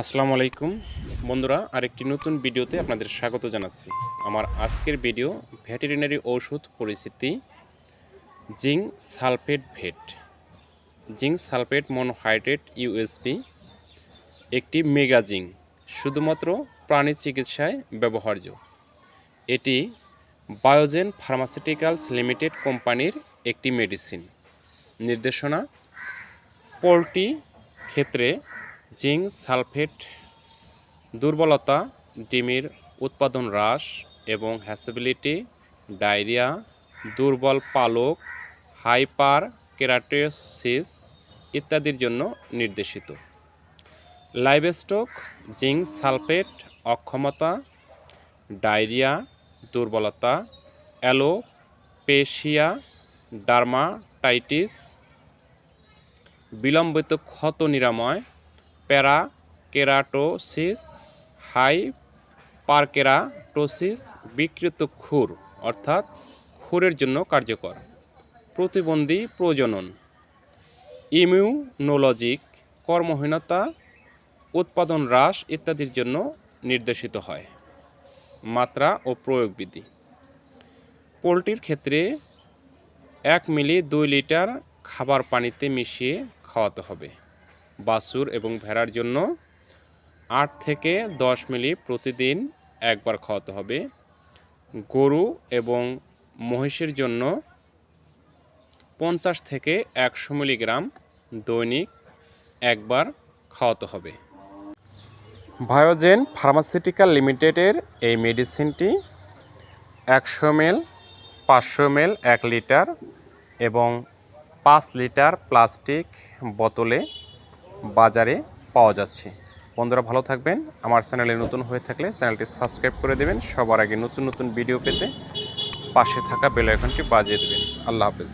আসসালামু আলাইকুম। বন্ধুরা, আরেকটি নতুন ভিডিওতে আপনাদের স্বাগত জানাচ্ছি। আমার আজকের ভিডিও ভেটেরিনারি ঔষধ পরিচিতি zinc sulphate vet. Zinc sulphate monohydrate USP একটি মেগা জিঙ্ক, শুধুমাত্র প্রাণী চিকিৎসায় ব্যবহার্য। এটি বায়োজেন ফার্মাসিউটিক্যালস লিমিটেড কোম্পানির একটি মেডিসিন। নির্দেশনা, পোলট্রি ক্ষেত্রে জিঙ্ক সালফেট দুর্বলতা, ডিমের উৎপাদন হ্রাস এবং হ্যাসিবিলিটি, ডায়রিয়া, দুর্বল পালক হাইপার কেরাটোসিস ইত্যাদির জন্য নির্দেশিত। লাইভস্টক, জিঙ্ক সালফেট, অক্ষমতা, ডায়রিয়া, দুর্বলতা, অ্যালোপেশিয়া, ডার্মাটাইটিস, বিলম্বিত ক্ষত নিরাময় প্যারা কেরাটোসিস হাই পারকেরাটোসিস বিকৃত খুর, অর্থাৎ খুরের জন্য কার্যকর। প্রতিবন্ধী প্রজনন। ইমিউনোলজিক কর্মহীনতা, উৎপাদন হ্রাস ইত্যাদির জন্য নির্দেশিত হয়। মাত্রা ও প্রয়োগবিধি পোলট্রির ক্ষেত্রে এক মিলি দুই লিটার খাবার পানিতে মিশিয়ে খাওয়াতে হবে। বাছুর এবং ভেড়ার জন্য আট থেকে দশ মিলি প্রতিদিন একবার খাওয়াতে হবে। গরু এবং মহিষের জন্য পঞ্চাশ থেকে একশো মিলিগ্রাম দৈনিক একবার খাওয়াতে হবে। বায়োজেন ফার্মাসিউটিক্যাল লিমিটেডের এই মেডিসিনটি একশো এল পাঁচশো এল এক লিটার এবং পাঁচ লিটার প্লাস্টিক বোতলে বাজারে পাওয়া যাচ্ছে। বন্ধুরা ভালো থাকবেন। আমার চ্যানেলে নতুন হয়ে থাকলে চ্যানেলটি সাবস্ক্রাইব করে দেবেন। সবার আগে নতুন নতুন ভিডিও পেতে পাশে থাকা বেল আইকনটি বাজিয়ে দেবেন। আল্লাহ হাফেজ।